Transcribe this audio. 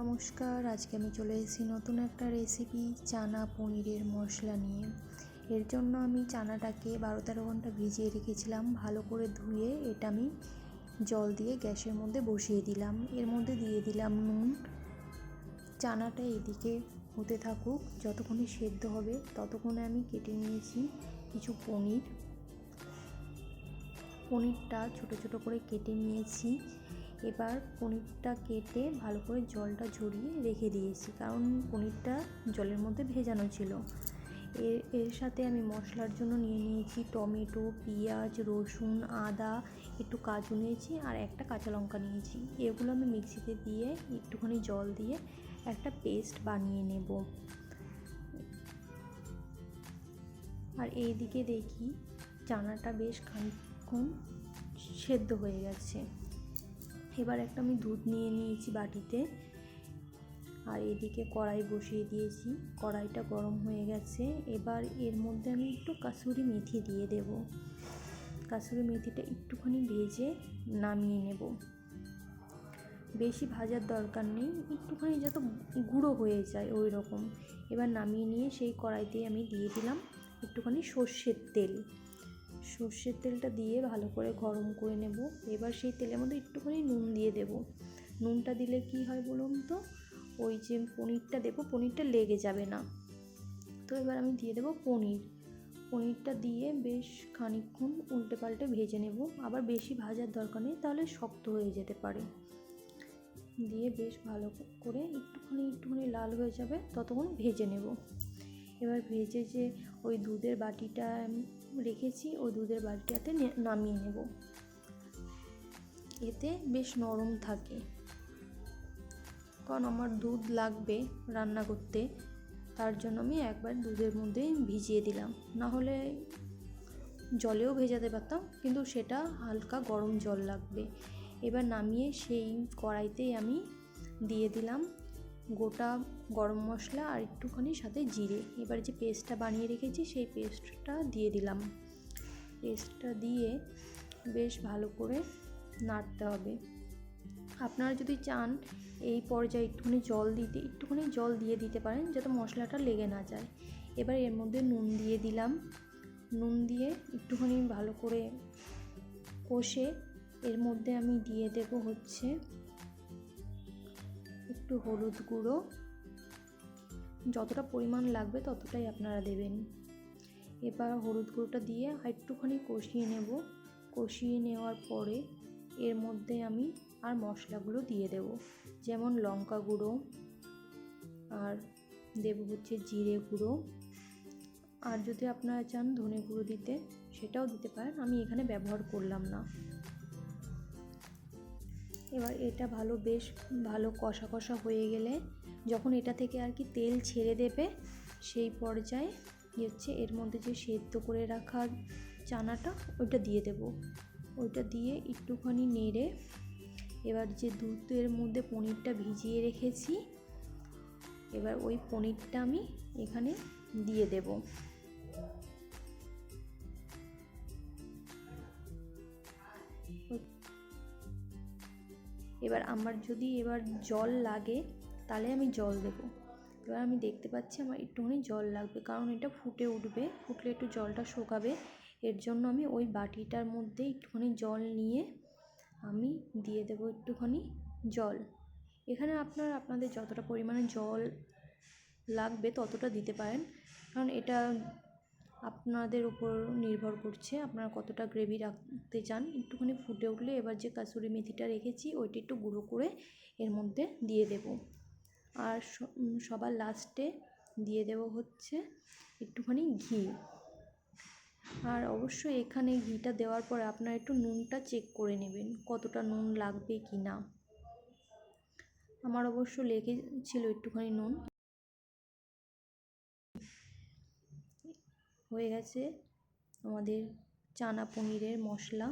নমস্কার, আজকে আমি চলে এসেছি নতুন একটা রেসিপি চানা পনিরের মশলা নিয়ে। এর জন্য আমি চানাটাকে বারো তেরো ঘণ্টা ভিজিয়ে রেখেছিলাম, ভালো করে ধুয়ে এটা আমি জল দিয়ে গ্যাসের মধ্যে বসিয়ে দিলাম। এর মধ্যে দিয়ে দিলাম নুন। চানাটা এদিকে হতে থাকুক, যতক্ষণে সেদ্ধ হবে ততক্ষণে আমি কেটে নিয়েছি কিছু পনির। পনিরটা ছোট ছোট করে কেটে নিয়েছি। এবার পনিরটা কেটে ভালো করে জলটা ঝরিয়ে রেখে দিয়েছি। কারণ পনিরটা জলের মধ্যে ভেজানো ছিল। এর এর সাথে আমি মশলার জন্য নিয়ে নিয়েছি টমেটো, পেঁয়াজ, রসুন, আদা, একটু কাজু নিয়েছি আর একটা কাঁচা লঙ্কা নিয়েছি। এগুলো আমি মিক্সিতে দিয়ে একটুখানি জল দিয়ে একটা পেস্ট বানিয়ে নেব। আর এই দিকে দেখি চানাটা বেশ খানিকক্ষণ সেদ্ধ হয়ে গেছে। এবার একটা আমি দুধ নিয়ে নিয়েছি বাটিতে। আর এদিকে কড়াই বসিয়ে দিয়েছি। কড়াইটা গরম হয়ে গেছে। এবার এর মধ্যে আমি একটু কাসুরি মেথি দিয়ে দেব। কাসুরি মেথিটা একটুখানি ভেজে নামিয়ে নেব। বেশি ভাজার দরকার নেই। একটুখানি যত গুঁড়ো হয়ে যায় ওই রকম এবার নামিয়ে নিয়ে সেই কড়াইতে আমি দিয়ে দিলাম একটুখানি সর্ষের তেল। সর্ষের তেলটা দিয়ে ভালো করে গরম করে নেব। এবার সেই তেলের মধ্যে একটুখানি নুন দিয়ে দেব। নুনটা দিলে কি হয় বলুন তো? ওই যে পনিরটা দেবো, পনিরটা লেগে যাবে না। তো এবার আমি দিয়ে দেবো পনির। পনিরটা দিয়ে বেশ খানিকক্ষণ উল্টে পাল্টে ভেজে নেব। আবার বেশি ভাজার দরকার নেই, তাহলে শক্ত হয়ে যেতে পারে। দিয়ে বেশ ভালো করে একটুখানি একটুখানি লাল হয়ে যাবে, ততক্ষণ ভেজে নেব। এবার ভেজে যে ওই দুধের বাটিটা রেখেছি ওই দুধের বাটিটাতে নামিয়ে নেব। এতে বেশ নরম থাকে। কারণ আমার দুধ লাগবে রান্না করতে, তার জন্য আমি একবার দুধের মধ্যে ভিজিয়ে দিলাম। না হলে জলেও ভেজাতে পারতাম, কিন্তু সেটা হালকা গরম জল লাগবে। এবার নামিয়ে সেই কড়াইতেই আমি দিয়ে দিলাম গোটা গরম মশলা আর একটুখানি সাথে জিরে। এবার যে পেস্টটা বানিয়ে রেখেছি, সেই পেস্টটা দিয়ে দিলাম। পেস্টটা দিয়ে বেশ ভালো করে নাড়তে হবে। আপনারা যদি চান এই পর্যায়ে একটুখানি জল দিতে, একটুখানি জল দিয়ে দিতে পারেন, যাতে মশলাটা লেগে না যায়। এবার এর মধ্যে নুন দিয়ে দিলাম। নুন দিয়ে একটুখানি ভালো করে কষে এর মধ্যে আমি দিয়ে দেব হচ্ছে একটু হলুদ গুঁড়ো। যতটা পরিমাণ লাগবে ততটাই আপনারা দেবেন। এবার হলুদ গুঁড়োটা দিয়ে একটুখানি কষিয়ে নেব। কষিয়ে নেওয়ার পরে এর মধ্যে আমি আর মশলাগুলো দিয়ে দেব। যেমন লঙ্কা গুঁড়ো আর দেব হচ্ছে জিরে গুঁড়ো। আর যদি আপনারা চান ধনে গুঁড়ো দিতে, সেটাও দিতে পারেন। আমি এখানে ব্যবহার করলাম না। এবার এটা ভালো, বেশ ভালো কষা কষা হয়ে গেলে যখন এটা থেকে আর কি তেল ছেড়ে দেবে, সেই পর্যায়ে হচ্ছে, এর মধ্যে যে সেদ্ধ করে রাখা চানাটা, ওইটা দিয়ে দেব। ওইটা দিয়ে একটুখানি নেড়ে এবার যে দুধের মধ্যে পনিরটা ভিজিয়ে রেখেছি, এবার ওই পনিরটা আমি এখানে দিয়ে দেব। এবার আমার যদি এবার জল লাগে, তাহলে আমি জল দেব। এবার আমি দেখতে পাচ্ছি আমার একটুখানি জল লাগবে, কারণ এটা ফুটে উঠবে, ফুটলে একটু জলটা শোকাবে। এর জন্য আমি ওই বাটিটার মধ্যে একটুখানি জল নিয়ে আমি দিয়ে দেব একটুখানি জল। এখানে আপনার, আপনাদের যতটা পরিমাণে জল লাগবে ততটা দিতে পারেন, কারণ এটা আপনাদের উপর নির্ভর করছে আপনারা কতটা গ্রেভি রাখতে চান। একটুখানি ফুটে উঠলে এবার যে কাসুরি মেথিটা রেখেছি, ওইটা একটু গুঁড়ো করে এর মধ্যে দিয়ে দেব। আর সবার লাস্টে দিয়ে দেব হচ্ছে একটুখানি ঘি। আর অবশ্যই এখানে ঘিটা দেওয়ার পরে আপনারা একটু নুনটা চেক করে নেবেন, কতটা নুন লাগবে কি না আমার অবশ্য লেগেছিল একটুখানি নুন। হয়ে গেছে। আমাদের চানা পনিরের মশলা।